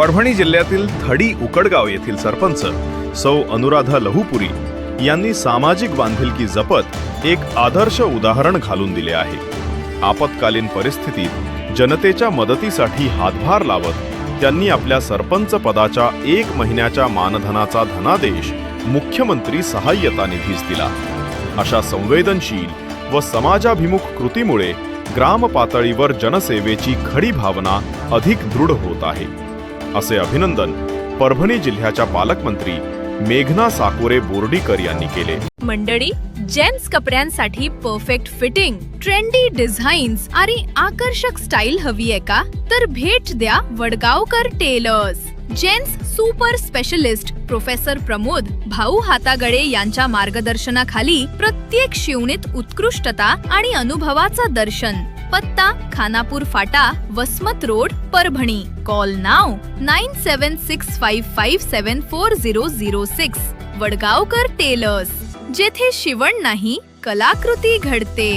परभणी जिल्ह्यातील थडी उकडगाव येथील सरपंच सौ अनुराधा लहुपुरी यांनी सामाजिक बांधिलकी जपत एक आदर्श उदाहरण घालून दिले आहे. आपत्कालीन परिस्थितीत जनतेच्या मदतीसाठी हातभार लावत त्यांनी आपल्या सरपंच पदाच्या एक महिन्याच्या मानधनाचा धनादेश मुख्यमंत्री सहाय्यता निधीस दिला. अशा संवेदनशील व समाजाभिमुख कृतीमुळे ग्राम पातळीवर जनसेवेची खडी भावना अधिक दृढ होत आहे. असे अभिनंदन परभणी जिल्ह्याच्या पालकमंत्री मेघना साकोरे बोर्डीकर यांनी केले. मंडळी जेंट्स कपड्यांसाठी परफेक्ट फिटिंग ट्रेंडी डिझाईन्स आणि आकर्षक स्टाईल हवी आहे का? तर भेट द्या Wadgaonkar tailors. Gents super specialist professor Pramod भाऊ हातागळे यांच्या मार्गदर्शनाखाली प्रत्येक शिवणीत उत्कृष्टता आणि अनुभवाचा दर्शन. पत्ता खानापूर फाटा वसमत रोड परभणी. कॉल नाव nine seven six five five seven four zero zero six Wadgaonkar tailors जेथे शिवण नाही कलाकृती घडते.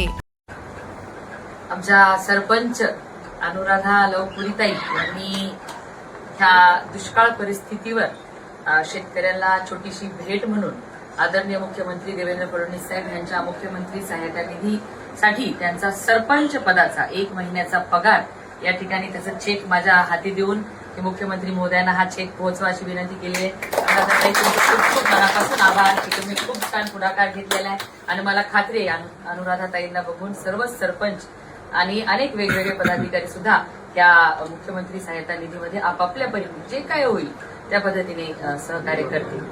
आमच्या सरपंच अनुराधा लवपुरीताई यांनी ह्या दुष्काळ परिस्थितीवर शेतकऱ्याला शेतकऱ्यांना छोटीशी भेट म्हणून आदरणीय मुख्यमंत्री देवेंद्र फडणवीस साहेब यांच्या मुख्यमंत्री सहायता निधीसाठी त्यांचा सरपंच पदाचा एक महिन्याचा पगार या ठिकाणी त्याचा चेक माझ्या हाती देऊन मुख्यमंत्री महोदयांना हा चेक पोहोचवा अशी विनंती केली आहे. खूप खूप मनापासून आभार. की तुम्ही खूप छान पुढाकार घेतलेला आहे. आणि मला खात्री आहे अनु- अनुराधाताईंना बघून सर्वच सरपंच आणि अनेक वेगवेगळे पदाधिकारी सुद्धा त्या मुख्यमंत्री सहायता निधीमध्ये आपापल्या परीने जे काय होईल त्या पद्धतीने सहकार्य करतील.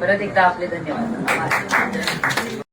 परत एकदा आपले धन्यवाद.